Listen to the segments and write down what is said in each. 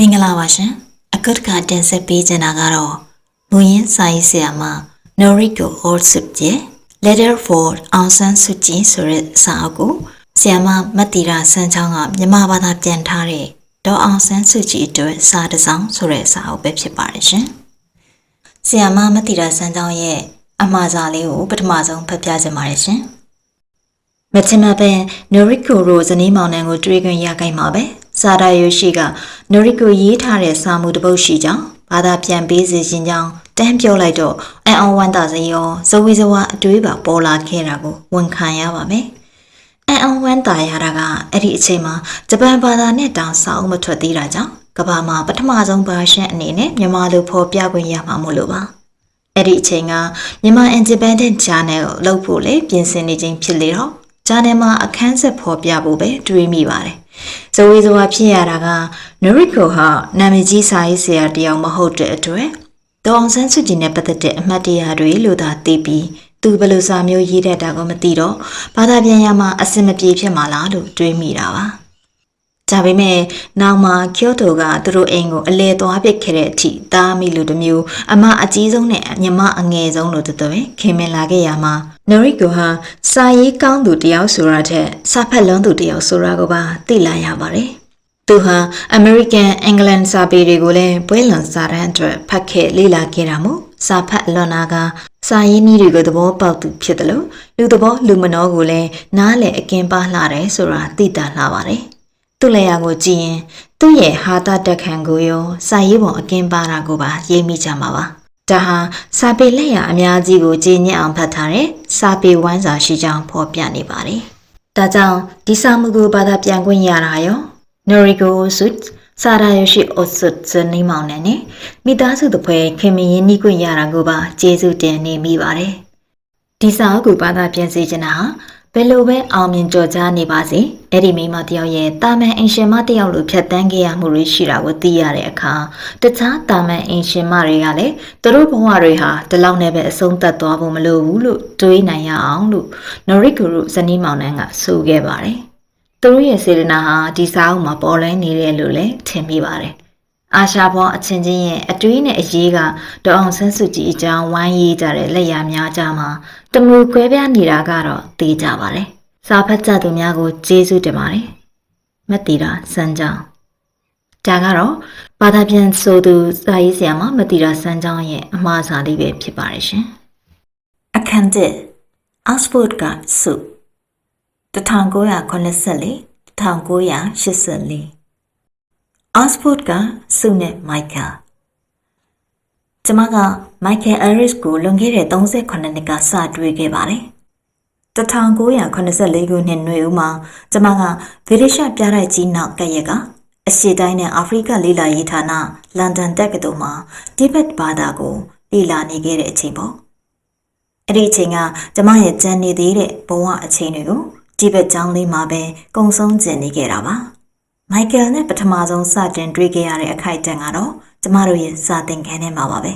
မင်္ဂလာပါရှင်အခုတစ်ခါတင်ဆက်ပေးချင်တာကတော့မူရင်းစာရေးဆရာမ Noriko Olsup ရဲ့ Letter for Aung San Suu Kyi ဆိုတဲ့စာအုပ်ကိုဆရာမမတ်တီရာစန်းချောင်းကမြန်မာဘာသာပြန်ထားတဲ့ဒေါ်အောင်ဆန်းစုကြည်အတွက်စာတစ်စောင်ဆိုတဲ့စာအုပ်ပဲဖြစ်ပါတယ်ရှင်ဆရာမမတ်တီရာစန်းချောင်းရဲ့အမှားစာလေးကိုပထမဆုံးဖတ်ပြချင်ပါတယ်ရှင်မချင်မပင်နိုရီကိုရိုဇနီးမောင်နှံကိုတွေ့ခွင့်ရခိုင်မှာပဲ စာဒါယိုရှိကနိုရီကိုရေးထားတဲ့စာမှုတစ်ပုဒ်ရှိကြောင်းဘာသာပြန်ပေးစီခြင်းကြောင်းတန်းပြောလိုက်တော့အန်အောင်ဝမ်းသာစရောဇဝေဇဝအတွေးပါပေါ်လာခဲ့တာကိုဝန်ခံရပါမယ်အန်အောင်ဝမ်းသာရတာကအဲ့ဒီအချိန်မှာဂျပန်ဘာသာနဲ့တောင်စာအုပ်မထွက်သေးတာကြောင့်ကမ္ဘာမှာပထမဆုံးဘာရှန်အနေနဲ့မြန်မာလိုဖော်ပြခွင့်ရမှာမို့လို့ပါအဲ့ဒီအချိန်ကမြန်မာ Independent Channel ကိုလုပ်ဖို့လေပြင်ဆင်နေခြင်းဖြစ်လေတော့ channel မှာအခန်းဆက်ဖော်ပြဖို့ပဲတွေးမိပါတယ်။ဇဝေဇဝါဖြစ်ရတာက Noriko ဟာနာမည်ကြီးစာရေးဆရာတစ်ယောက်မဟုတ်တဲ့အတွက်ဒေါအောင်ဆန်းစုကြည်နဲ့ပတ်သက်တဲ့အမှတ်တရတွေလို့သာသိပြီးသူဘယ်လိုစာမျိုးရေးတတ်တာကိုမသိတော့ဘာသာပြန်ရမှာအဆင်မပြေဖြစ်မှာလားလို့တွေးမိတာပါ။ ဒါပေမဲ့နောက်မှာကျိုတိုကသူတို့အိမ်ကိုအလဲသွားပစ်ခဲ့တဲ့အထိတားမိလူတစ်မျိုးအမအကြီးဆုံးနဲ့ညီမအငယ်ဆုံးလို့တသွဲခင်မင်လာခဲ့ရမှာနိုရီကိုဟာစာရေးကောင်းသူတယောက်ဆိုတာထက်စာဖတ်လွန်းသူတယောက်ဆိုတာကိုပါသိလာရပါတယ်။သူဟာ American England စာပေတွေကိုလည်းပွဲလွန်စာတမ်းအတွက်ဖတ်ခဲ့လေ့လာခဲ့တာမို့စာဖတ်လွန်နာကစာရေးနည်းတွေကိုသဘောပေါက်သူဖြစ်တယ်လို့လူသဘောလူမနောကိုလည်းနားလည်အကင်ပါလှတယ်ဆိုတာသိတာလှပါတယ်။ သူ့လက်ရာကိုကြည့်ရင်သူ့ရဲ့ဟာတာတက်ခံကိုရောစာရေးပုံအကင်းပါတာကိုပါရေးမိကြမှာပါဒါဟာစာပေလက်ရာအများကြီးကိုကြည်ညက်အောင်ဖတ်ထားတဲ့စာပေဝမ်းစာရှိကြောင်းဖော်ပြနေပါတယ်ဒါကြောင့်ဒီစာမှုကိုဘာသာပြန်ခွင့်ရတာရော Noriko Sut စာရာယရှိ Osut ဇနီးမောင်နဲ့နိမိသားစုတစ်ဖွဲခင်မင်းရင်းနှီးခွင့်ရတာကိုပါကျေးဇူးတင်နေမိပါတယ်ဒီစာအုပ်ကိုဘာသာပြန်စေချင်တာဟာ ဘယ်လိုပဲအောင်မြင်ကြော်ကြားနေပါစေအဲ့ဒီမိန်းမတယောက်ရဲ့တာမန်အင်ရှင်မတယောက်လိုဖြတ်တန်းခဲ့ရမှုတွေရှိတာကိုသိရတဲ့အခါတခြားတာမန်အင်ရှင်မတွေကလည်းသူတို့ဘဝတွေဟာဒီလောက်နဲ့ပဲအဆုံးသတ်သွားဖို့မလိုဘူးလို့တွေးနိုင်ရအောင်လို့နော်ရစ်ဂူရုဇနီးမောင်နှံကဆိုခဲ့ပါတယ်သူတို့ရဲ့စေတနာဟာဒီစာအုပ်မှာပေါ်လွင်နေတယ်လို့လည်းထင်မိပါတယ် အာရှာဘွားအချင်းချင်းရဲ့အတွေးနဲ့အရေးကဒေါအောင်ဆန်းစုကြည်အကြောင်းဝိုင်းရေးကြတဲ့လက်ရာများကြမှာတမူခွဲပြားနေတာကတော့သိကြပါတယ်။စာဖတ်ကြသူများကိုကျေးဇူးတင်ပါတယ်။မတ်တီတာစမ်းကြောင်းဒါကတော့ဘာသာပြန်ဆိုသူစာရေးဆရာမမတ်တီတာစမ်းကြောင်းရဲ့အမှားစာလေးပဲဖြစ်ပါတယ်ရှင်။အခန်းတစ် Oxford ကစု1984 1984 Oxford ကစုနဲ့ Michael ကျမက Michael Harris ကိုလွန်ခဲ့တဲ့38နှစ်ကစတွေ့ခဲ့ပါတယ်။1984ခုနှစ်နွေဦးမှာကျမကဗြိတိရှပြတိုက်ကြီးနောက်ကရက်ကအရှေ့တိုင်းနဲ့အာဖရိကလေ့လာရေးဌာနလန်ဒန်တက္ကသိုလ်မှာတိဘက်ဘာသာကိုလေ့လာနေခဲ့တဲ့အချိန်ပေါ့။အဲ့ဒီအချိန်ကကျမရဲ့ကြံနေသေးတဲ့ဘဝအချိန်တွေကိုတိဘက်ကျောင်းလေးမှာပဲကုံဆုံးကျင်နေခဲ့တာပါ။ မိုက်ကယ်နဲ့ပထမဆုံးစတင်တွေ့ခဲ့ရတဲ့အခိုက်အတန့်ကတော့ကျမတို့ရဲ့စာသင်ခန်းထဲမှာပါပဲ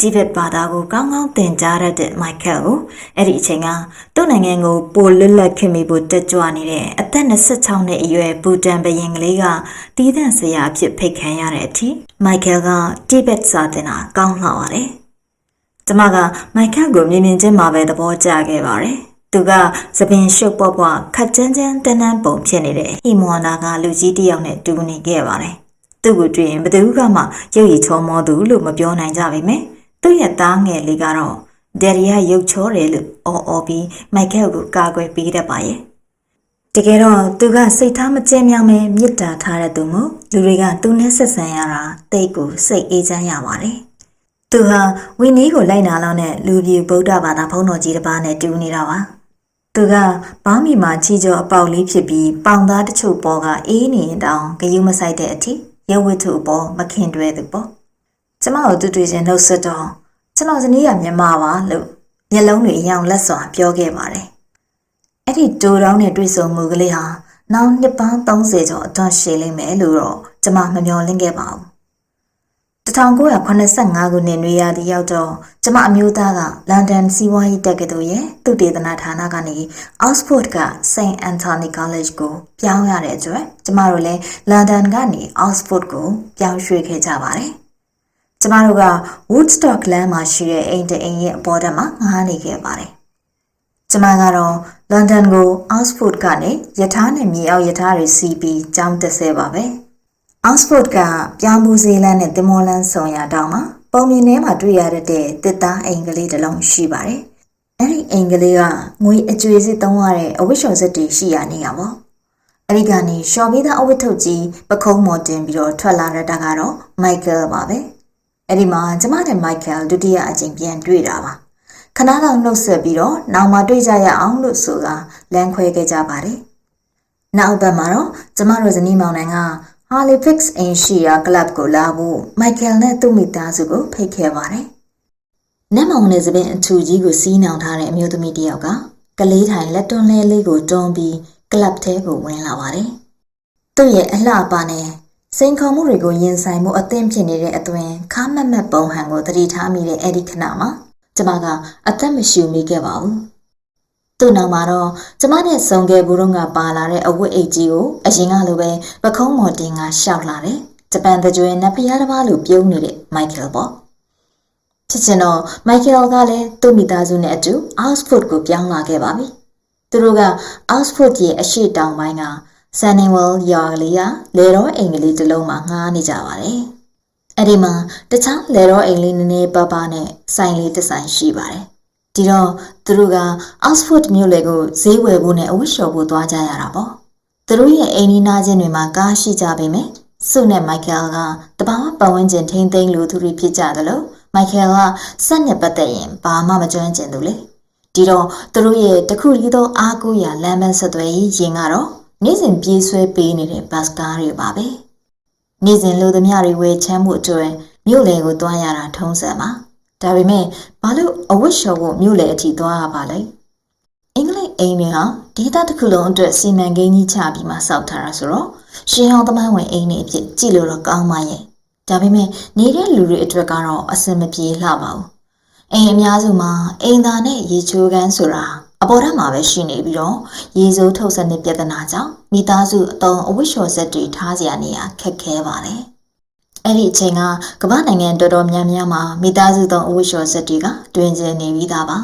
တိဘက်ဘာသာကိုကောင်းကောင်းသင်ကြားရတဲ့မိုက်ကယ်ကိုအဲ့ဒီအချိန်ကသူ့နိုင်ငံကိုပိုလွတ်လပ်ခင်မိဖို့တက်ကြွနေတဲ့အသက်26နှစ်အရွယ်ဘူတန်ဘရင်ကလေးကတီးသန့်ဆရာအဖြစ်ဖိတ်ခံရတဲ့အထိမိုက်ကယ်ကတိဘက်စာသင်တာကောင်းလှပါတယ်ကျမကမိုက်ကယ်ကိုမြင်မြင်ချင်းမှာပဲသဘောကျခဲ့ပါတယ် သူကသပင်ရှုပ်ပွားပွားခက်ကြမ်းကြမ်းတန်းတန်းပုံဖြစ်နေတဲ့ဟီမွန်နာကလူကြီးတစ်ယောက်နဲ့တူနေခဲ့ပါတယ်။သူ့ကိုတွေ့ရင်ဘယ်သူကမှရုပ်ရည်ချောမောသူလို့မပြောနိုင်ကြပါမယ်။သူ့ရဲ့သားငယ်လေးကတော့ဒယ်ရီကရုပ်ချောတယ်လို့အော်အော်ပြီးမိုက်ကယ်ကိုကာကွယ်ပေးတတ်ပါရဲ့။တကယ်တော့သူကစိတ်ထားမကျဲမြောင်းပဲမေတ္တာထားတဲ့သူမို့လူတွေကသူနဲ့ဆက်ဆံရတာတိတ်ကိုစိတ်အေးချမ်းရပါတယ်။သူဟာဝီနီးကိုလိုက်နာလောက်နဲ့လူပြူဗုဒ္ဓဘာသာဘုန်းတော်ကြီးတစ်ပါးနဲ့တူနေတာပါ သူကဘောင်းမီမှာချီကျော်အပေါက်လေးဖြစ်ပြီးပေါင်သားတချို့ပေါ်ကအေးနေရင်တောင်ဂယုမဆိုင်တဲ့အထိရုပ်ဝတ္ထုအပေါ်မခင်တွဲသူပေါ့ကျမတို့တွေ့တွေ့ချင်းနှုတ်ဆက်တော့ကျွန်တော်ဇနီးကမြန်မာပါလို့မျက်လုံးတွေအယောင်လက်စွာပြောခဲ့ပါတယ်အဲ့ဒီတိုးတောင်းနဲ့တွေ့ဆုံမှုကလေးဟာနောက်နှစ်ပေါင်း30ကျော်အတွန်းရှည်လိမ့်မယ်လို့တော့ကျမမမျှော်လင့်ခဲ့ပါဘူးတ 1985ခုနှစ်နွေရာသီရောက်တော့ကျမအမျိုးသားကလန်ဒန်စီးပွားရေးတက္ကသိုလ်ရဲ့သူတေသနဌာနကနေ Oxford က St Anthony College ကိုပြောင်းရတဲ့အတွက်ကျမတို့လည်းလန်ဒန်ကနေ Oxford ကိုပြောင်းရွှေ့ခဲ့ကြပါတယ်။ကျမတို့က Woodstock လမ်းမှာရှိတဲ့အိမ်တအိမ်ရဲ့အပေါ်တက်မှာငားနေခဲ့ပါတယ်။ကျမကတော့လန်ဒန်ကို Oxford ကနေယထာနဲ့မြေအောက်ယထာတွေစီးပြီးကျောင်းတက်ဆဲပါပဲ။ Oxford ကပြောင်းပူးဇီလန်နဲ့တင်မောလန်ဆုံရတောင်မှာပုံမြင်ထဲမှာတွေ့ရတဲ့တစ်သားအိမ်ကလေးတစ်လုံးရှိပါတယ်။အဲ့ဒီအိမ်ကလေးကငွေအကျွေစစ်သုံးရတဲ့အဝတ်လျှော်စက်တွေရှိရနေရပါဘော။အဲ့ဒီကနေရှော်ပြီးသားအဝတ်ထုတ်ကြီးပခုံးမော်တင်ပြီးတော့ထွက်လာတဲ့တာကတော့ Michael ပါပဲ။အဲ့ဒီမှာကျမနဲ့ Michael ဒုတိယအကြိမ်ပြန်တွေ့တာပါ။ခဏလောက်နှုတ်ဆက်ပြီးတော့နောက်မှတွေ့ကြရအောင်လို့ဆိုတာလမ်းခွဲခဲ့ကြပါတယ်။နောက်ဘက်မှာတော့ကျမတို့ဇနီးမောင်နှံက Halifax အင်ရှိယာကလပ်ကိုလာဖို့မိုက်ကယ်နဲ့သူ့မိသားစုကိုဖိတ်ခဲ့ပါတယ်။နတ်မောင်နဲ့သပင်အထူကြီးကိုစီးနှောင်ထားတဲ့အမျိုးသမီးတစ်ယောက်ကကလေးထိုင်လက်တွန်းလဲလေးကိုတွန်းပြီးကလပ်ထဲကိုဝင်လာပါတယ်။သူ့ရဲ့အလှအပနဲ့စိန်ခေါ်မှုတွေကိုရင်ဆိုင်မှုအသင့်ဖြစ်နေတဲ့အသွင်ခါမက်မက်ပုံဟန်ကိုသတိထားမိတဲ့အဲ့ဒီခဏမှာကျမကအသက်မရှူမိခဲ့ပါဘူး။ သူ့နောက်မှာတော့ကျမနဲ့ဆုံခဲ့ဘူးတော့ကပါလာတဲ့အဝတ်အိတ်ကြီးကိုအရင်ကလိုပဲပခုံးမော်တင်ကရှောက်လာတယ်။ဂျပန်တကြွေနတ်ဖျားတစ်ပါးလိုပြုံးနေတဲ့မိုက်ကယ်ပေါ့။ဖြစ်ချင်တော့မိုက်ကယ်ကလည်းသူ့မိသားစုနဲ့အတူအောက်စ်ဖို့ကိုပြောင်းလာခဲ့ပါပြီ။သူတို့ကအောက်စ်ဖို့ရဲ့အရှိတောင်ပိုင်းကဆန်နင်ဝဲလ်ရွာကလေးကလေတော့အိမ်ကလေးတစ်လုံးမှာငှားနေကြပါတယ်။အဲ့ဒီမှာတခြားလေတော့အိမ်လေးနည်းနည်းပါးပါးနဲ့ဆိုင်လေးတစ်ဆိုင်ရှိပါတယ်။ ဒီတော့သူတို့က Oxford မြို့လေကိုဈေးဝယ်ဖို့နဲ့အဝတ်လျှော်ဖို့သွားကြရတာပေါ့သူတို့ရဲ့အိမ်နီးနားချင်းတွေမှာကားရှိကြပေမဲ့စုနဲ့မိုက်ကယ်ကတဘာမှပတ်ဝန်းကျင်ထိမ့်သိမ်းလို့သူတွေဖြစ်ကြတယ်လို့မိုက်ကယ်ကစက်နဲ့ပတ်သက်ရင်ဘာမှမကျွမ်းကျင်သူလေဒီတော့သူတို့ရဲ့တခုတည်းသောအားကိုးရာလမ်းမဆက်သွယ်ရေးရင်ကတော့နေ့စဉ်ပြေးဆွဲပေးနေတဲ့ဘတ်စကားတွေပါပဲနေ့စဉ်လူသမျှတွေဝယ်ချမ်းမှုအတွက်မြို့လေကိုတွားရတာထုံးစံပါ ဒါပေမဲ့ဘာလို့အဝတ်လျှော်ဖို့မြို့လေအထိသွားရပါလဲအင်္ဂလိပ်အိမ်တွေဟာဒေသတစ်ခုလုံးအတွက်စီမံကိန်းကြီးချပြီးမှစောက်ထားတာဆိုတော့ရှင်းအောင်သမိုင်းဝင်အိမ်တွေအဖြစ်ကြည့်လို့တော့ကောင်းပါရဲ့ဒါပေမဲ့နေတဲ့လူတွေအတွက်ကတော့အဆင်မပြေလှပါဘူးအိမ်အများစုမှာအိမ်သားနဲ့ရေချိုးကန်းဆိုတာအပေါ်ထပ်မှာပဲရှိနေပြီးတော့ရေစိုးထုတ်စနစ်ပြဿနာကြောင့်မိသားစုအတုံးအဝတ်လျှော်ဆက်တွေထားစရာနေရာခက်ခဲပါတယ် အဲ့ဒီအချိန်ကကမ္ဘာနိုင်ငံတော်တော်များများမှာမိသားစုသုံးအဝတ်လျှော်ဆက်တွေကတွင်ကျနေပြီးသားပါ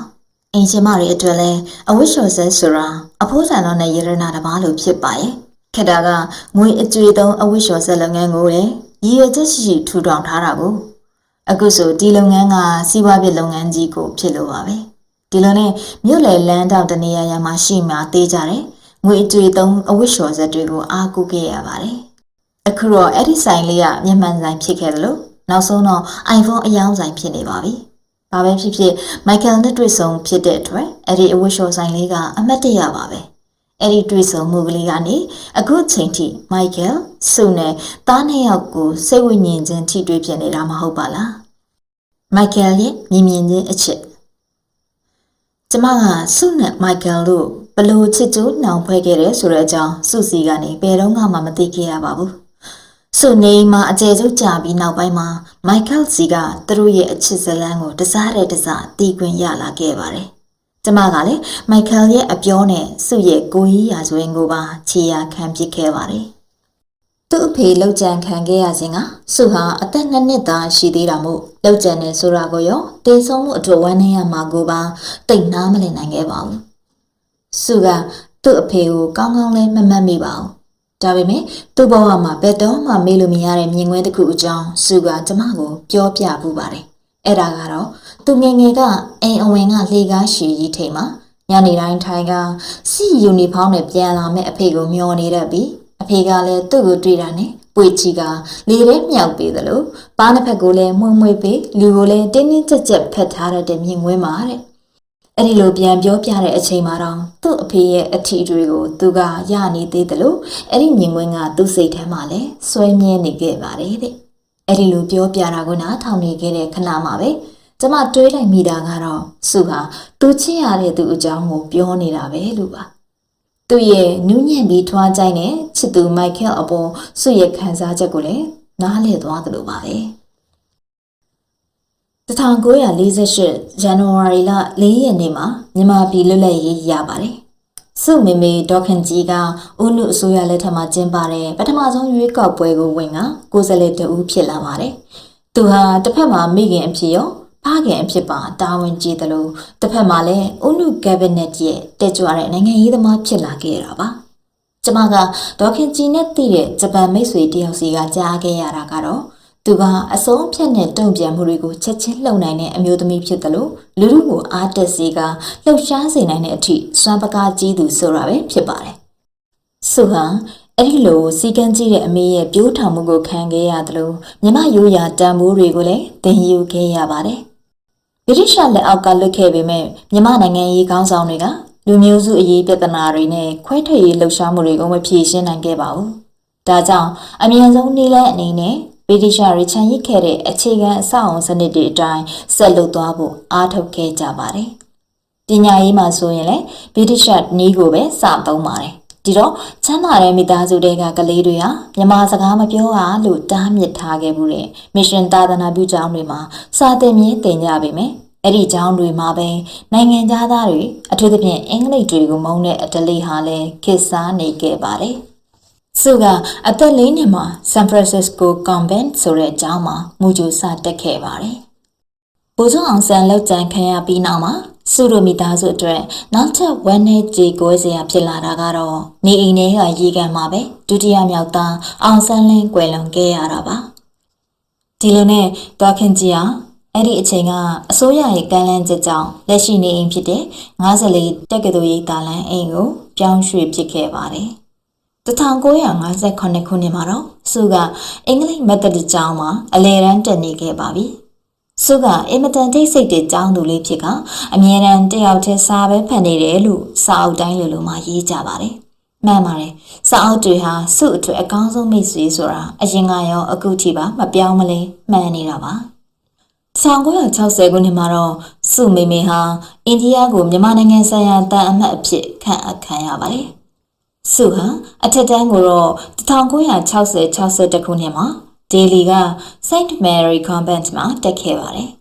အင်ရှင်မတွေအတွက်လည်းအဝတ်လျှော်ဆက်ဆိုတာအဖိုးဆန်တော်နဲ့ရတနာတစ်ပါးလိုဖြစ်ပါရဲ့ခက်တာကငွေအကျွေးသုံးအဝတ်လျှော်ဆက်လုပ်ငန်းကိုလည်းရည်ရွယ်ချက်ရှိရှိထူထောင်ထားတာကိုအခုဆိုဒီလုပ်ငန်းကစီးပွားဖြစ်လုပ်ငန်းကြီးကိုဖြစ်လို့ပါပဲဒီလိုနဲ့မြို့လေလမ်းတောင်တနေရာရာမှာရှိမှသေးကြတယ်ငွေအကျွေးသုံးအဝတ်လျှော်ဆက်တွေကိုအားကိုးခဲ့ရပါတယ် အခုတော့အဲ့ဒီဆိုင်လေးကမြန်မာဆိုင်ဖြစ်ခဲ့တယ်လို့နောက်ဆုံးတော့ iPhone အယောင်းဆိုင်ဖြစ်နေပါပြီ။ဘာပဲဖြစ်ဖြစ် Michael နဲ့တွေ့ဆုံဖြစ်တဲ့အတွက်အဲ့ဒီအဝတ်လျှော်ဆိုင်လေးကအမတ်တရပါပဲ။အဲ့ဒီတွေ့ဆုံမှုကလေးကနေအခုချိန်ထိ Michael စုနဲ့သားနှစ်ယောက်ကိုစိတ်ဝိညာဉ်ချင်းထိတွေ့ဖြစ်နေတာမဟုတ်ပါလား။ Michael ရဲ့မြင်မြင်ချင်းအချက်ကျမကစုနဲ့ Michael တို့ဘလို့ချစ်ကျူးနှောင်ဖွဲ့ခဲ့တယ်ဆိုတဲ့အကြောင်းစုစီကနေဘယ်တော့မှမသိခဲ့ရပါဘူး။ ဆိုနေမှာအကျယ်ချုပ်ကြာပြီးနောက်ပိုင်းမှာမိုက်ကယ်စီကသူတို့ရဲ့အချစ်ဇလန်းကိုတစားတဲ့တစားတီးခွင်ရလာခဲ့ပါတယ်။ကျမကလည်းမိုက်ကယ်ရဲ့အပြောနဲ့စုရဲ့ကိုကြီးရာဇဝင်ကိုပါခြေရာခံပစ်ခဲ့ပါတယ်။သူ့အဖေလောက်ကြံခံခဲ့ရစဉ်ကစုဟာအသက်နှစ်နှစ်သားရှိသေးတာမို့လောက်ကြံနေဆိုတာကိုရောတေဆုံးမှုအထူးဝမ်းနည်းရမှာကိုပါတိတ်နားမလည်နိုင်ခဲ့ပါဘူး။စုကသူ့အဖေကိုကောင်းကောင်းလေးမမှတ်မိပါဘူး ဒါပေမဲ့သူ့ဘဝမှာဘယ်တော့မှမေ့လို့မရတဲ့မြင်ကွင်းတစ်ခုအကြောင်းစုကကျမကိုပြောပြပူပါတယ်။အဲ့ဒါကတော့သူငယ်ငယ်ကအိမ်အဝင်ကလေကားရှည်ကြီးထိန်မှာညနေတိုင်းထိုင်ကစီယူနီဖောင်းနဲ့ပြန်လာမဲ့အဖေကိုမျောနေတတ်ပြီးအဖေကလည်းသူ့ကိုတွေ့တာနဲ့ပွေချီကလေထဲမြောက်ပေးသလိုပါးနှစ်ဖက်ကိုလည်းမှုန့်မွေးပေးလူကိုလည်းတင်းတင်းကြပ်ကြပ်ဖက်ထားတဲ့မြင်ကွင်းမှာတဲ့ အဲ့ဒီလိုပြန်ပြောပြတဲ့အချိန်မှာတော့သူ့အဖေရဲ့အထီတွေကိုသူကရနေသေးတယ်လို့အဲ့ဒီမြင်ကွင်းကသူ့စိတ်ထဲမှာလည်းစွဲမြဲနေခဲ့ပါတယ်တဲ့အဲ့ဒီလိုပြောပြတာကိုနားထောင်နေခဲ့တဲ့ခဏမှာပဲကျမတွေးလိုက်မိတာကတော့စုဟာသူချစ်ရတဲ့သူအကြောင်းကိုပြောနေတာပဲလို့ပါသူ့ရဲ့နူးညံ့ပြီးထွားကြိုင်းတဲ့ချစ်သူမိုက်ကယ်အပေါ်စုရဲ့ခံစားချက်ကိုလည်းနားလည်သွားသလိုပါပဲ 1948ဇန်နဝါရီလ4ရက်နေ့မှာမြန်မာပြည်လွတ်လပ်ရေးရပါတယ်။စုမေမေဒေါခင်ကြီးကဦးနုအစိုးရလက်ထက်မှာကျင်းပတဲ့ပထမဆုံးရွေးကောက်ပွဲကိုဝင်ကကိုယ်စားလှယ်တဦးဖြစ်လာပါတယ်။သူဟာတစ်ဖက်မှာမိခင်အဖြစ်ရောဖခင်အဖြစ်ပါတာဝန်ကြီးတယ်လို့တစ်ဖက်မှာလည်းဦးနုကက်ဘိနက်ရဲ့တက်ကြွတဲ့နိုင်ငံရေးသမားဖြစ်လာခဲ့တာပါ။ကျမကဒေါခင်ကြီးနဲ့တည်တဲ့ဂျပန်မိတ်ဆွေတယောက်စီကကြားခဲ့ရတာကတော့ သူကအစုံဖြတ်နဲ့တုံ့ပြန်မှုတွေကိုချက်ချင်းလှုပ်နိုင်တဲ့အမျိုးသမီးဖြစ်တယ်လို့လူလူကိုအားတက်စေကလှုပ်ရှားစေနိုင်တဲ့အထိစွမ်းပကားကြီးသူဆိုတာပဲဖြစ်ပါတယ်။ဆုဟာအဲ့ဒီလိုစီကံကြီးတဲ့အမေရဲ့ပြိုးထောင်မှုကိုခံခဲ့ရတယ်လို့မြမရိုးရာတန်ဖိုးတွေကိုလည်းသင်ယူခဲ့ရပါတယ်။ဗြိတိရှလက်အောက်ကလွတ်ခဲ့ပေမဲ့မြမနိုင်ငံရေးကောင်းဆောင်တွေကလူမျိုးစုအရေးပြဿနာတွေနဲ့ခွဲထွက်ရေးလှုပ်ရှားမှုတွေကိုမဖြေရှင်းနိုင်ခဲ့ပါဘူး။ဒါကြောင့်အမြန်ဆုံးနည်းလမ်းအနေနဲ့ ဗြိတိရှရီချန်ရစ်ခဲ့တဲ့အခြေခံအဆောက်အုံစနစ်တွေအတိုင်းဆက်လုပ်သွားဖို့အားထုတ်ခဲ့ကြပါတယ်။ပညာရေးမှာဆိုရင်လည်းဗြိတိရှနီးကိုပဲစသုံးပါတယ်။ဒီတော့ချမ်းသာတဲ့မိသားစုတွေကကလေးတွေဟာမြန်မာစကားမပြောရလို့တားမြစ်ထားခဲ့မှုတဲ့မစ်ရှင်သာသနာပြုကျောင်းတွေမှာစာသင်မြင့်တင်ကြပါမယ်။အဲ့ဒီကျောင်းတွေမှာပဲနိုင်ငံသားတွေအထူးသဖြင့်အင်္ဂလိပ်တွေကိုမုန်းတဲ့အတလေးဟာလည်းခေတ်စားနေခဲ့ပါတယ်။ စုကအသက်လေးနှစ်မှာ San Francisco Convent ဆိုတဲ့အကျောင်းမှာမူကြိုစတက်ခဲ့ပါတယ်။ဘိုးချုပ်အောင်ဆန်းလောက်ကြံခံရပြီးနောက်မှာစုတို့မိသားစုအတွက်နောက်ထပ်ဝမ်းနဲ့ကြေကွဲစရာဖြစ်လာတာကတော့နေအိမ်ထဲကရေကန်မှာပဲဒုတိယမြောက်သားအောင်ဆန်းလင်းကွယ်လွန်ခဲ့ရတာပါ။ဒီလိုနဲ့တွားခင်ကြီးဟာအဲ့ဒီအချိန်ကအစိုးရရဲ့ကမ်းလှမ်းချက်ကြောင့်လက်ရှိနေအိမ်ဖြစ်တဲ့54တက္ကသိုလ်ရိပ်သာလန်အိမ်ကိုပြောင်းရွှေ့ပစ်ခဲ့ပါတယ်။ 1958ခုနှစ်မှာတော့စုကအင်္ဂလိပ်မက်သဒစ်ကျောင်းမှာအလယ်တန်းတက်နေခဲ့ပါပြီ။စုကအင်မတန်ထိတ်ဆိတ်တဲ့ကျောင်းသူလေးဖြစ်ကအမြဲတမ်းတယောက်တည်းစာပဲဖတ်နေတယ်လို့စာအုပ်တိုင်းလိုလိုမှရေးကြပါတယ်။မှန်ပါတယ်။စာအုပ်တွေဟာစုအတွက်အကောင်းဆုံးမိတ်ဆွေဆိုတာအရင်ကရောအခုထိပါမပြောင်းမလဲမှန်နေတာပါ။1960ခုနှစ်မှာတော့စုမေမေဟာအိန္ဒိယကိုမြန်မာနိုင်ငံဆိုင်ရာတန်အမတ်အဖြစ်ခန့်အပ်ခံရပါတယ်။ စုဟာအထက်တန်းကိုတော့1960 62ခုနှစ်မှာဒေလီက Saint Mary Convent မှာတက်ခဲ့ပါတယ်။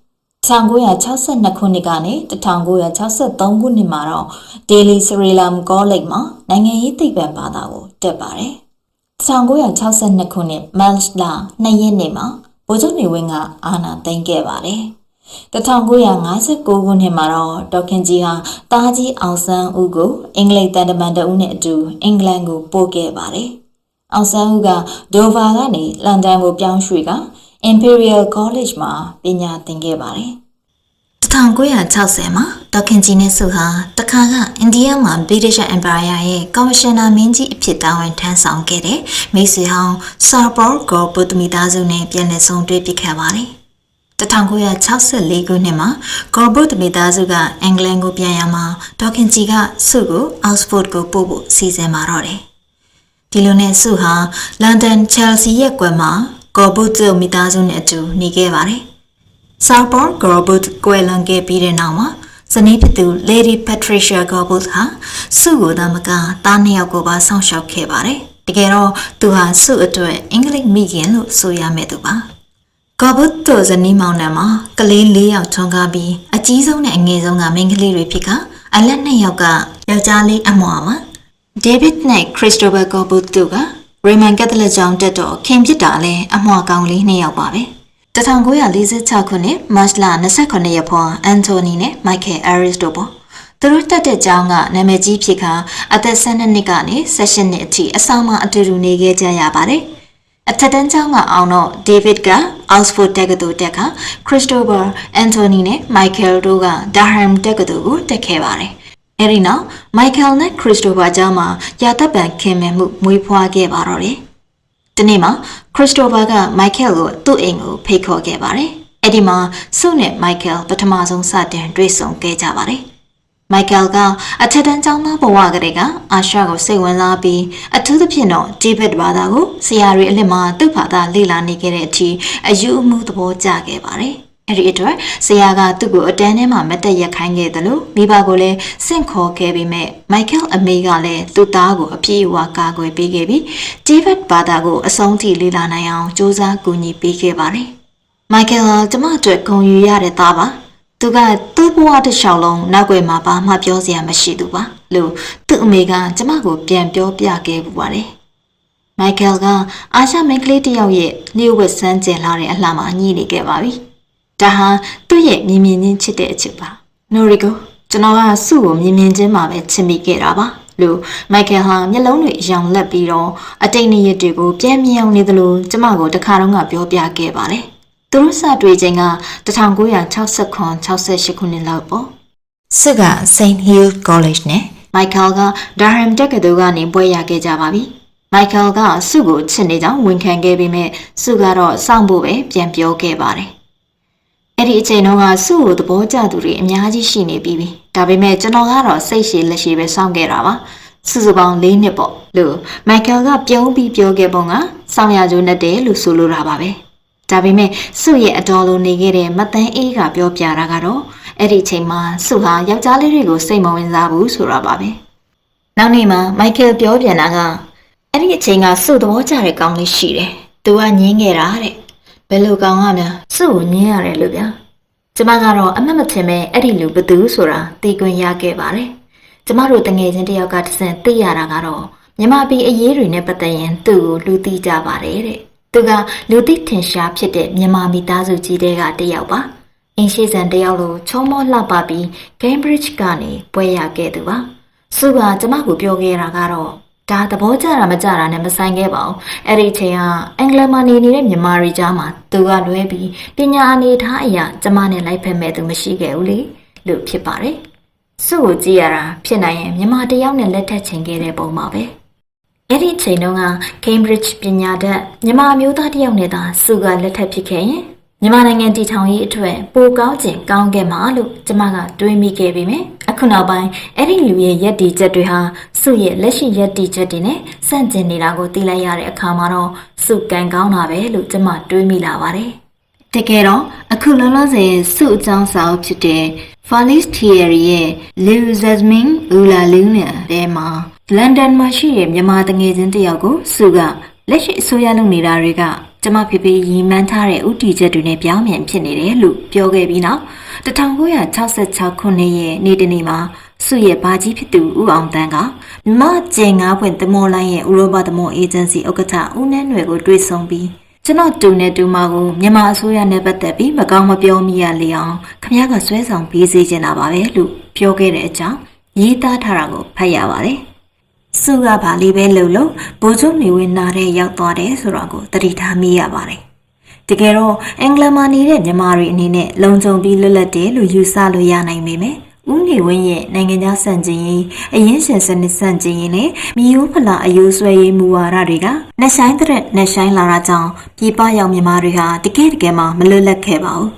1962ခုနှစ်ကနေ1963ခုနှစ်မှာတော့ဒေလီစရီလမ်ကောလိပ်မှာနိုင်ငံရေးသိပ္ပံဘာသာကိုတက်ပါတယ်။1962ခုနှစ်မတ်လ2ရက်နေ့မှာဗိုလ်ချုပ်နေဝင်းကအာဏာသိမ်းခဲ့ပါတယ်။ 1959ခုနှစ်မှာတော့ဒေါခင်ကြီးဟာတားကြီးအောင်ဆန်းဦးကိုအင်္ဂလိပ်တန်တမန်တအုပ်နဲ့အတူအင်္ဂလန်ကိုပို့ခဲ့ပါတယ်။အောင်ဆန်းဦးကဒိုဗာကနေလန်ဒန်ကိုပြောင်းရွှေ့က Imperial College မှာပညာသင်ခဲ့ပါတယ်။1960မှာဒေါခင်ကြီးနဲ့စုဟာတခါကအိန္ဒိယမှာ British Empire ရဲ့ကော်မရှင်နာမင်းကြီးအဖြစ်တာဝန်ထမ်းဆောင်ခဲ့တဲ့မိတ်ဆွေဟောင်း Sir Paul Gore ဗုဒ္ဓမိသားစုနဲ့ပြန်လည်ဆုံတွေ့ဖြစ်ခဲ့ပါတယ်။ 1964ခုနှစ်မှာဂေါ်ဘုတ်မိသားစုကအင်္ဂလန်ကိုပြန်ရမှာဒေါခင်ဂျီကစုကိုအောက်စဖို့ဒ်ကိုပို့ဖို့စီစဉ်มาတော့တယ်။ဒီလိုနဲ့စုဟာလန်ဒန်ချယ်ဆီရဲ့ကွယ်မှာဂေါ်ဘုတ်တို့မိသားစုနဲ့အတူနေခဲ့ပါတယ်။ Southbourne ဂေါ်ဘုတ်ကွယ်လွန်ခဲ့ပြီးတဲ့နောက်မှာဇနီးဖြစ်သူ Lady Patricia Gorbut ဟာစုကိုသာမကသားနှစ်ယောက်ကိုပါစောင့်ရှောက်ခဲ့ပါတယ်။တကယ်တော့သူဟာစုအတွက်အင်္ဂလိပ်မိခင်လို့ဆိုရမယ်သူပါ။ ဂါဘုတ်တိုဇနီးမောင်နှံမှာကလေး၄ယောက်ထွန်းကားပြီးအကြီးဆုံးနဲ့အငယ်ဆုံးကမိန်းကလေးတွေဖြစ်ကအလက်နှစ်ယောက်ကယောက်ျားလေးအမွာပါဒေးဗစ်နဲ့ခရစ်စတိုဖာဂါဘုတ်တို့ကရေမန်ကက်သလစ်ကျောင်းတက်တော့ခင်ဖြစ်တာလဲအမွာကောင်လေးနှစ်ယောက်ပါပဲ1946ခုနှစ်မတ်လ29ရက်ဖွာအန်တိုနီနဲ့မိုက်ကယ်အဲရစ်တို့ပေါ့သူတို့တက်တဲ့ကျောင်းကနာမည်ကြီးဖြစ်ကအသက်12နှစ်ကနေ16နှစ်အထိအဆောင်မှာအတူတူနေခဲ့ကြရပါတယ်။ အထက်တန်းကျောင်းကအောင်တော့ဒေးဗစ်ကအောက်စဖို့တက္ကသိုလ်တက်ကခရစ်စတိုဖာအန်တိုနီနဲ့မိုက်ကယ်တို့ကဒါဟမ်တက္ကသိုလ်ကိုတက်ခဲ့ပါတယ်။အဲဒီနောက်မိုက်ကယ်နဲ့ခရစ်စတိုဖာကျောင်းမှာယာတပ်ပံခင်မင်မှုမွေးဖွားခဲ့ပါတော့တယ်။ဒီနေ့မှာခရစ်စတိုဖာကမိုက်ကယ်ကိုသူ့အိမ်ကိုဖိတ်ခေါ်ခဲ့ပါတယ်။အဲဒီမှာဆုနဲ့မိုက်ကယ်ပထမဆုံးစတင်တွေ့ဆုံခဲ့ကြပါတယ်။ မိုက်ကယ်ကအထက်တန်းကျောင်းသားဘဝကလေးကအာရှကိုစိတ်ဝင်စားပြီးအထူးသဖြင့်တော့တိဘက်ဘာသာကိုဆရာတွေအလစ်မှာသူ့ဘာသာလေ့လာနေခဲ့တဲ့အထိအယူအမှုသဘောကျခဲ့ပါတယ်။အဲ့ဒီအတွက်ဆရာကသူ့ကိုအတန်းထဲမှာမတ်တက်ရက်ခိုင်းခဲ့တယ်လို့မိဘကိုလည်းစင့်ခေါ်ခဲ့ပြီးမဲ့မိုက်ကယ်အမေကလည်းသူ့သားကိုအပြည့်အဝကာကွယ်ပေးခဲ့ပြီးတိဘက်ဘာသာကိုအဆုံးထိလေ့လာနိုင်အောင်စ조사ကူညီပေးခဲ့ပါတယ်။မိုက်ကယ်ဟာကျမအတွက်ဂုဏ်ယူရတဲ့သားပါ သူကသူ့ဘဝတစ်လျှောက်လုံးနောက်ွယ်မှာဘာမှပြောစရာမရှိသူပါလို့သူ့အမေကကျမကိုပြန်ပြောပြခဲ့ပူပါတယ်မိုက်ကယ်ကအာရှမိန်းကလေးတစ်ယောက်ရဲ့လျှို့ဝှက်စမ်းကျင်လာတဲ့အလှမှာညှိနေခဲ့ပါပြီဒါဟာသူ့ရဲ့မြင်မြင်ချင်းချစ်တဲ့အချစ်ပါနိုရီကိုကျွန်တော်ကစု့ကိုမြင်မြင်ချင်းမှာပဲချစ်မိခဲ့တာပါလို့မိုက်ကယ်ဟာမျက်လုံးတွေအယောင်လက်ပြီးတော့အတိတ်နေ့ရက်တွေကိုပြန်မြင်အောင်နေသလိုကျမကိုတခါတော့ကပြောပြခဲ့ပါတယ်။ သူတို့စတွေ့ချိန်က1969 68ခုနှစ်လောက်ပေါ့။စစ်က Saint Hill College နဲ့မိုက်ကယ်က Durham တက္ကသိုလ်ကနေဘွဲ့ရခဲ့ကြပါပြီ။မိုက်ကယ်ကစုကိုချစ်နေကြောင်းဝန်ခံခဲ့ပေမဲ့စုကတော့စောင့်ဖို့ပဲပြန်ပြောခဲ့ပါတယ်။အဲ့ဒီအချိန်တုန်းကစုကိုသဘောကျသူတွေအများကြီးရှိနေပြီးပြီဒါပေမဲ့ကျွန်တော်ကတော့စိတ်ရှည်လက်ရှည်ပဲစောင့်ခဲ့တာပါစုစုပေါင်း၄နှစ်ပေါ့လို့မိုက်ကယ်ကပြုံးပြီးပြောခဲ့ပုံကစောင့်ရကြိုးနဲ့တယ်လို့ဆိုလိုတာပါပဲ ဒါပေမဲ့စုရဲ့အတော်လိုနေခဲ့တဲ့မတန်းအေးကပြောပြတာကတော့အဲ့ဒီအချိန်မှာစုဟာယောက်ျားလေးတွေကိုစိတ်မဝင်စားဘူးဆိုတာပါပဲနောက်နေ့မှာမိုက်ကယ်ပြောပြန်တာကအဲ့ဒီအချိန်ကစုသဘောကျတဲ့ကောင်းလေးရှိတယ်သူကညင်းခဲ့တာတဲ့ဘယ်လိုကောင်းကများစုကိုညင်းရတယ်လို့ဗျာကျမကတော့အမှတ်မထင်ပဲအဲ့ဒီလူဘသူဆိုတာသိခွင့်ရခဲ့ပါတယ်ကျမတို့တငယ်ချင်းတယောက်ကတဆင်သိရတာကတော့မြမပီအရေးတွေနဲ့ပတ်သက်ရင်သူ့ကိုလူသိကြပါတယ်တဲ့ သူကလူသိထင်ရှားဖြစ်တဲ့မြမမိသားစုကြီးတဲ့ကတယောက်ပါအင်းရှိစံတယောက်လိုချုံမောလှပပြီး Cambridge ကနေပွဲရခဲ့သူပါစုကကျမကိုပြောခဲ့တာကတော့ဒါသဘောကျတာမကျတာနဲ့မဆိုင်ခဲ့ပါဘူးအဲ့ဒီချိန်ကအင်္ဂလန်မှာနေနေတဲ့မြန်မာတွေကြားမှာသူကလွဲပြီးပညာအနေထားအရာကျမနဲ့လိုက်ဖက်မဲ့သူမရှိခဲ့ဘူးလေလို့ဖြစ်ပါတယ်စုကိုကြည့်ရတာဖြစ်နိုင်ရင်မြန်မာတယောက်နဲ့လက်ထပ်ချင်ခဲ့တဲ့ပုံပါပဲ အဲ့ဒီချိန်တုန်းက Cambridge ပညာတတ်မြန်မာမျိုးသားတယောက်နဲ့သာစုကလက်ထပ်ဖြစ်ခဲ့ရင်မြန်မာနိုင်ငံတည်ထောင်ရေးအတွက်ပိုကောင်းခြင်းကောင်းခဲ့မှာလို့ကျမကတွေးမိခဲ့ပေမယ့်အခုနောက်ပိုင်းအဲ့ဒီလူရဲ့ရက်တီချက်တွေဟာစုရဲ့လက်ရှိရက်တီချက်တွေနဲ့ဆန့်ကျင်နေတာကိုသိလိုက်ရတဲ့အခါမှာတော့စုကန်ကောင်းတာပဲလို့ကျမတွေးမိလာပါတယ်။တကယ်တော့အခုလောလောဆယ်စုအကြောင်းစာအုပ်ဖြစ်တဲ့ Falis Thierry ရဲ့ Liu Jasmine Ula Luna ထဲမှာ လန်ဒန်မှာရှိတဲ့မြန်မာတငယ်ချင်းတယောက်ကိုစုကလက်ရှိအစိုးရလုပ်နေတာတွေကကျမဖေဖေရီမှန်းထားတဲ့ဥတီချက်တွေနဲ့ပြောင်းပြန်ဖြစ်နေတယ်လို့ပြောခဲ့ပြီးနောက်1966ခုနှစ်ရဲ့နေ့တနေ့မှာစုရဲ့ဘာကြီးဖြစ်သူဦးအောင်တန်းကမကျင်ငါးပွင့်သမောလိုင်းရဲ့ဥရောပသမောအေဂျင်စီဥက္ကဋ္ဌဦးနှန်းရွယ်ကိုတွေ့ဆုံပြီးကျွန်တော်တူနဲ့တူမကိုမြန်မာအစိုးရနဲ့ပတ်သက်ပြီးမကောင်းမပြောမိရလေအောင်ခမရကဆွဲဆောင်ပေးစေချင်တာပါပဲလို့ပြောခဲ့တဲ့အကြောင်းရေးသားထားတာကိုဖတ်ရပါတယ်။ စုကပါလေးပဲလှုပ်လို့ဘိုးချုပ်နေဝင်နာတဲ့ရောက်သွားတယ်ဆိုတော့ကိုသတိထားမိရပါတယ်။တကယ်တော့အင်္ဂလန်မှာနေတဲ့မြန်မာတွေအနေနဲ့လုံခြုံပြီးလွတ်လပ်တယ်လို့ယူဆလို့ရနိုင်ပေမယ့်ဦးနေဝင်းရဲ့နိုင်ငံခြားစံကျင်ရေးအရင်ရှင်စနစ်စံကျင်ရေးနဲ့မြို့ဖလာအယိုးဆွဲရေးမူဝါဒတွေကနှဆိုင်တဲ့နှဆိုင်လာတာကြောင့်ပြည်ပရောက်မြန်မာတွေဟာတကယ်တကယ်မှမလွတ်လပ်ခဲ့ပါဘူး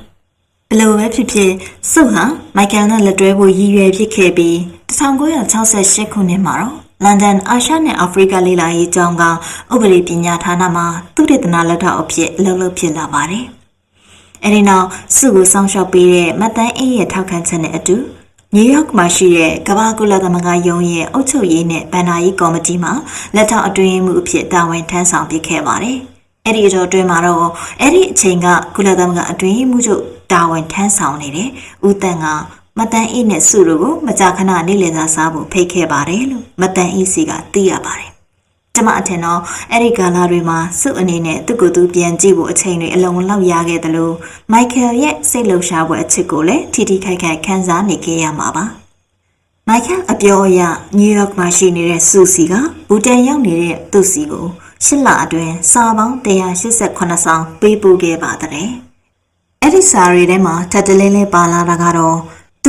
ဘလို့ပဲဖြစ်ဖြစ်စုဟာမိုက်ကယ်နဲ့လက်တွဲဖို့ရည်ရွယ်ဖြစ်ခဲ့ပြီး1968ခုနှစ်မှာတော့ လန်ဒန်အာရှနဲ့အာဖရိကလေလာရေးကျောင်းကဥပဒေပညာဌာနမှာသုတေသနလက်ထောက်အဖြစ်အလုပ်လုပ်ဖြစ်လာပါတယ်။အဲဒီနောက်စုကိုစောင့်ရှောက်ပေးတဲ့မတ်တန်းအေးရဲ့ထောက်ခံချက်နဲ့အတူနယူးယောက်မှာရှိတဲ့ကမ္ဘာကုလသမဂ္ဂယုံရဲ့အုပ်ချုပ်ရေးနဲ့ဗန်နာရေးကော်မတီမှလက်ထောက်အတွင်းမှုအဖြစ်တာဝန်ထမ်းဆောင်ပေးခဲ့ပါတယ်။အဲ့ဒီအတော့အတွင်းမှာတော့အဲ့ဒီအချိန်ကကုလသမဂ္ဂအတွင်းမှုချုပ်တာဝန်ထမ်းဆောင်နေတဲ့ဦးတန်က မတန်အေးနဲ့စုတို့ကိုမကြာခဏနေ့လည်စာစားဖို့ဖိတ်ခဲ့ပါတယ်လို့မတန်အေးစီကသိရပါတယ်။ကျမအထင်တော့အဲ့ဒီကာလတွေမှာစုအနေနဲ့သူ့ကိုယ်သူပြန်ကြည့်ဖို့အချိန်တွေအလုံးလောက်ရခဲ့တယ်လို့မိုက်ကယ်ရဲ့စိတ်လှုပ်ရှားပွဲအချစ်ကိုလည်းထီထီခိုက်ခိုက်ခံစားနေခဲ့ရမှာပါ။မိုက်ကယ်အပြောအရနယူးယောက်မှာရှိနေတဲ့စူစီကဘူတန်ရောက်နေတဲ့သူ့စီကိုရှစ်လအတွင်းစာပေါင်း188ဆောင်ပေးပို့ခဲ့ပါတယ်။အဲ့ဒီစာရီထဲမှာထပ်တလင်းလေးပါလာတာကတော့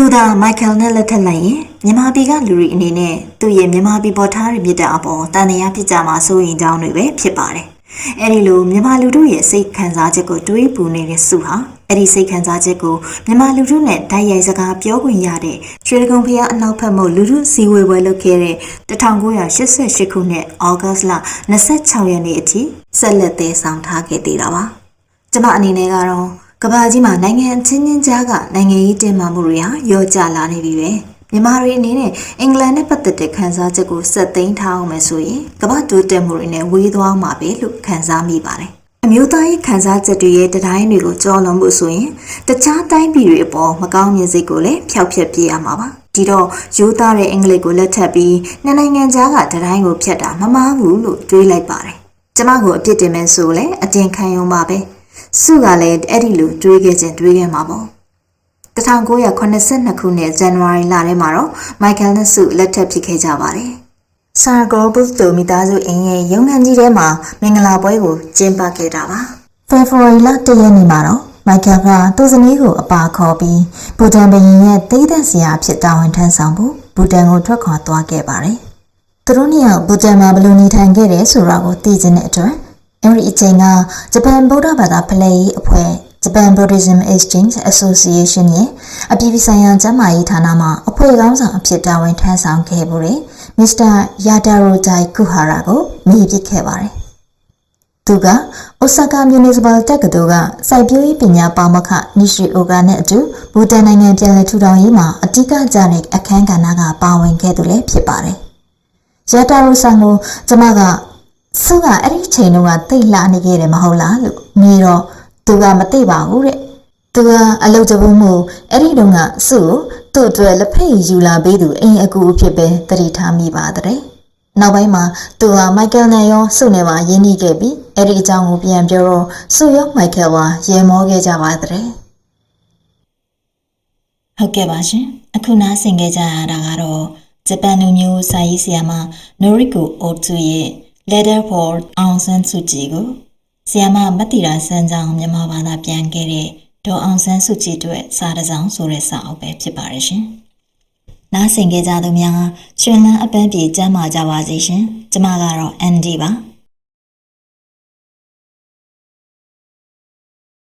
သူသာမိုက်ကယ်နဲ့လက်ထပ်လိုက်ရင်မြန်မာပြည်ကလူတွေအနေနဲ့သူ့ရဲ့မြန်မာပြည်ပေါ်ထားတဲ့မြစ်တာအပေါ်တန်တရားဖြစ်ကြမှာစိုးရင်ကြောင်းတွေပဲဖြစ်ပါတယ်။အဲဒီလိုမြန်မာလူတို့ရဲ့စိတ်ခံစားချက်ကိုတွေးပူနေတဲ့စုဟာအဲ့ဒီစိတ်ခံစားချက်ကိုမြန်မာလူထုနဲ့ဓာတ်ရိုက်စကားပြောခွင့်ရတဲ့ရွှေဒဂုံဖျားအနောက်ဖက်မို့လူထုစီဝေပွဲလုပ်ခဲ့တဲ့1988ခုနှစ်ဩဂတ်လ26ရက်နေ့အထိဆက်လက်သေးဆောင်ထားခဲ့သေးတာပါ။ကျမအနေနဲ့ကတော့ ကမ္ဘာကြီးမှာနိုင်ငံအချင်းချင်းကြားကနိုင်ငံရေးတင်မာမှုတွေဟာရောကျလာနေပြီပဲမြန်မာတွေအနေနဲ့အင်္ဂလန်နဲ့ပတ်သက်တဲ့ခန်းစားချက်ကိုစက်သိမ်းထားအောင်မယ်ဆိုရင်ကမ္ဘာတိုးတက်မှုတွေနဲ့ဝေးသွားမှာပဲလို့ခန်းစားမိပါတယ်အမျိုးသားရေးခံစားချက်တွေရဲ့တတိုင်းတွေကိုကြော်လွန်မှုဆိုရင်တခြားတိုင်းပြည်တွေအပေါ်မကောင်းမြင်စိတ်ကိုလည်းဖျောက်ဖျက်ပြရမှာပါဒီတော့ရိုးသားတဲ့အင်္ဂလိပ်ကိုလက်ထပ်ပြီးနှစ်နိုင်ငံကြားကတတိုင်းကိုဖျက်တာမမှားဘူးလို့တွေးလိုက်ပါတယ်ကျမကိုအပြစ်တင်မယ်ဆိုလဲအတင်ခံရုံပါပဲ စုကလည်းအဲ့ဒီလိုတွေးခဲ့ခြင်းတွေးခဲ့မှာပေါ့1982ခုနှစ်ဇန်နဝါရီလထဲမှာတော့မိုက်ကယ်နဲ့စုလက်ထပ်ဖြစ်ခဲ့ကြပါတယ်ဆာဂိုဘုစ်တိုမီသားစုအင်းရဲ့ရုံငန်းကြီးထဲမှာမင်္ဂလာပွဲကိုကျင်းပခဲ့တာပါဖေဖော်ဝါရီလ1ရက်နေ့မှာတော့မိုက်ကယ်ကသူ့ဇနီးကိုအပါခေါ်ပြီးဘူတန်ဘရင်ရဲ့သိသက်ဆရာအဖြစ်တာဝန်ထမ်းဆောင်ဖို့ဘူတန်ကိုထွက်ခွာသွားခဲ့ပါတယ်သူတို့နှစ်ယောက်ဘူတန်မှာဘယ်လိုနေထိုင်ခဲ့တယ်ဆိုတာကိုသိချင်တဲ့အတွက် အဲဒီအချိန်ကဂျပန်ဗုဒ္ဓဘာသာဖလှယ်ရေးအဖွဲ့ Japan Buddhism Exchange Association ရဲ့အပြည်ပြည်ဆိုင်ရာကျန်းမာရေးဌာနမှအဖွဲ့ခေါင်းဆောင်အဖြစ်တာဝန်ထမ်းဆောင်ခဲ့မှုတဲ့မစ္စတာယာတာရိုဂျိုင်ကူဟာရာကိုမိပစ်ခဲ့ပါတယ်။သူကအိုဆာကာမြူနီစပယ်တက္ကသိုလ်ကစိုက်ပျိုးရေးပညာပါမခနီရှိအိုဂါနဲ့အတူဘူတန်နိုင်ငံပြည်လည်ထူထောင်ရေးမှာအတိအကျကျတဲ့အခန်းကဏ္ဍကပါဝင်ခဲ့သူလည်းဖြစ်ပါတယ်။ယာတာရိုဆန်ကိုကျမက စုကအဲ့ဒီချိန်တုန်းကတိတ်လာနေခဲ့တယ်မဟုတ်လားလို့နေတော့သူကမသိပါဘူးတဲ့သူကအလုတ်တဘူးမို့အဲ့ဒီတုန်းကစုကိုသူ့အတွက်လက်ဖက်ယူလာပေးသူအိမ်အကူအဖြစ်ပဲတတိထားမိပါတဲ့နောက်ပိုင်းမှာသူဟာမိုက်ကယ်နဲ့ရောစုနဲ့ပါရင်းနှီးခဲ့ပြီးအဲ့ဒီအကြောင်းကိုပြန်ပြောတော့စုရောမိုက်ကယ်ပါရေမောခဲ့ကြပါတဲ့ဟုတ်ကဲ့ပါရှင်အခုနားဆင်ခဲ့ကြရတာကတော့ဂျပန်လူမျိုးစာရေးဆရာမနိုရီကိုအိုတူရဲ့ Letter for Aung San Suu Kyi ကိုဆီယမမတ်တီရာစံကြောင်မြန်မာဘာသာပြန်ခဲ့တဲ့ဒေါ်အောင်ဆန်းစုကြည်အတွက်စာတစ်စောင်ဆိုတဲ့စာအုပ်ပဲဖြစ်ပါတယ်ရှင်။နားဆင်ကြကြသူများရှင်လန်းအပန်းပြေကျမ်းမာကြပါစေရှင်။ကျမကတော့ ND ပါ။